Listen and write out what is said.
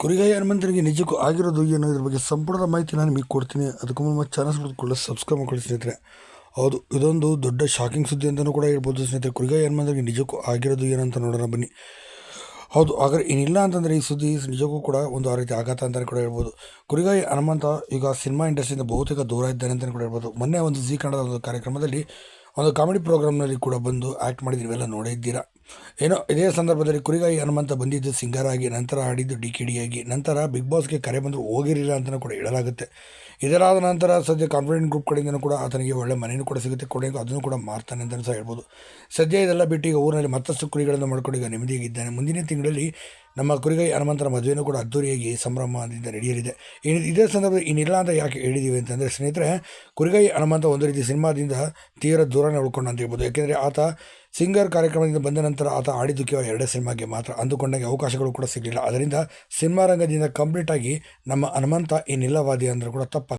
ಕುರಿಗಾಯಿ ಹನುಮಂತನಿಗೆ ನಿಜಕ್ಕೂ ಆಗಿರೋದು ಏನೋ ಇದ್ರ ಬಗ್ಗೆ ಸಂಪೂರ್ಣ ಮಾಹಿತಿ ನಾನು ನಿಮಗೆ ಕೊಡ್ತೀನಿ. ಅದಕ್ಕೂ ಮುನ್ನ ಚಾನಲ್ಸ್ ಕೂಡ ಸಬ್ಸ್ಕ್ರೈಬ್ ಮಾಡ್ಕೊಳ್ಳಿ ಸ್ನೇಹಿತರೆ. ಹೌದು, ಇದೊಂದು ದೊಡ್ಡ ಶಾಕಿಂಗ್ ಸುದ್ದಿ ಅಂತಲೂ ಕೂಡ ಹೇಳ್ಬೋದು ಸ್ನೇಹಿತರೆ. ಕುರಿಗಾಯಿ ಹನುಮಂತನಿಗೆ ನಿಜಕ್ಕೂ ಆಗಿರೋದು ಏನಂತ ನೋಡೋಣ ಬನ್ನಿ. ಹೌದು, ಹಾಗಾದ್ರೆ ಏನಿಲ್ಲ ಅಂತಂದರೆ ಈ ಸುದ್ದಿ ನಿಜಕ್ಕೂ ಕೂಡ ಒಂದು ಆ ರೀತಿ ಆಘಾತ ಅಂತಲೇ ಕೂಡ ಹೇಳ್ಬೋದು. ಕುರಿಗಾಯಿ ಹನುಮಂತ ಈಗ ಸಿನಿಮಾ ಇಂಡಸ್ಟ್ರಿಯಿಂದ ಬಹುತೇಕ ದೂರ ಇದ್ದಾನೆ ಅಂತಲೇ ಕೂಡ ಹೇಳ್ಬೋದು. ಮೊನ್ನೆ ಒಂದು ಜೀ ಕನ್ನಡದ ಒಂದು ಕಾರ್ಯಕ್ರಮದಲ್ಲಿ ಒಂದು ಕಾಮಿಡಿ ಪ್ರೋಗ್ರಾಮ್ನಲ್ಲಿ ಕೂಡ ಬಂದು ಆ್ಯಕ್ಟ್ ಮಾಡಿದ್ದು ನೀವೆಲ್ಲ ನೋಡೇ ಇದ್ದೀರಾ? ಏನೋ ಇದೇ ಸಂದರ್ಭದಲ್ಲಿ ಕುರಿಗಾಯಿ ಹನುಮಂತ ಬಂದಿದ್ದು ಸಿಂಗರ್ ಆಗಿ, ನಂತರ ಆಡಿದ್ದು ಡಿ ಕೆ ಡಿ ಆಗಿ, ನಂತರ ಬಿಗ್ ಬಾಸ್ಗೆ ಕರೆ ಬಂದರೂ ಹೋಗಿರಲಿಲ್ಲ ಅಂತಲೂ ಕೂಡ ಹೇಳಲಾಗುತ್ತೆ. ಇದರಾದ ನಂತರ ಸದ್ಯ ಕಾನ್ಫಿಡೆಂಟ್ ಗ್ರೂಪ್ ಕಡೆಯಿಂದನೂ ಕೂಡ ಆತನಿಗೆ ಒಳ್ಳೆ ಮನೆಯೂ ಕೂಡ ಸಿಗುತ್ತೆ. ಕೊನೆಗೂ ಅದನ್ನು ಕೂಡ ಮಾರ್ತಾನೆ ಅಂತ ಸಹ ಹೇಳ್ಬೋದು. ಸದ್ಯ ಇದೆಲ್ಲ ಬಿಟ್ಟು ಈಗ ಊರಿನಲ್ಲಿ ಮತ್ತಷ್ಟು ಕುರಿಗಳನ್ನು ಮಾಡ್ಕೊಂಡು ಈಗ ನೆಮ್ಮದಿಯಾಗಿದ್ದಾನೆ. ಮುಂದಿನ ತಿಂಗಳಲ್ಲಿ ನಮ್ಮ ಕುರಿಗೈ ಹನುಮಂತರ ಮದುವೆನೂ ಕೂಡ ಅದ್ದೂರಿಯಾಗಿ ಸಂಭ್ರಮದಿಂದ ನಡೆಯಲಿದೆ. ಇದೇ ಸಂದರ್ಭದಲ್ಲಿ ಇನ್ನಿಲ್ಲ ಅಂತ ಯಾಕೆ ಹೇಳಿದ್ದೀವಿ ಅಂತಂದರೆ, ಸ್ನೇಹಿತರೆ, ಕುರಿಗೈ ಹನುಮಂತ ಒಂದು ರೀತಿ ಸಿನಿಮಾದಿಂದ ತೀವ್ರ ದೂರನೇ ಉಳ್ಕೊಂಡು ಅಂತ ಹೇಳ್ಬೋದು. ಯಾಕೆಂದರೆ ಆತ ಸಿಂಗರ್ ಕಾರ್ಯಕ್ರಮದಿಂದ ಬಂದ ನಂತರ ಆತ ಆಡಿದ್ದು ಕೇವಲ ಎರಡೇ ಸಿನಿಮಾಗೆ ಮಾತ್ರ. ಅಂದುಕೊಂಡಂಗೆ ಅವಕಾಶಗಳು ಕೂಡ ಸಿಗಲಿಲ್ಲ. ಅದರಿಂದ ಸಿನಿಮಾ ರಂಗದಿಂದ ಕಂಪ್ಲೀಟಾಗಿ ನಮ್ಮ ಹನುಮಂತ ಇನ್ನಿಲ್ಲವಾದಿ ಅಂದರೂ ಕೂಡ ತಪ್ಪ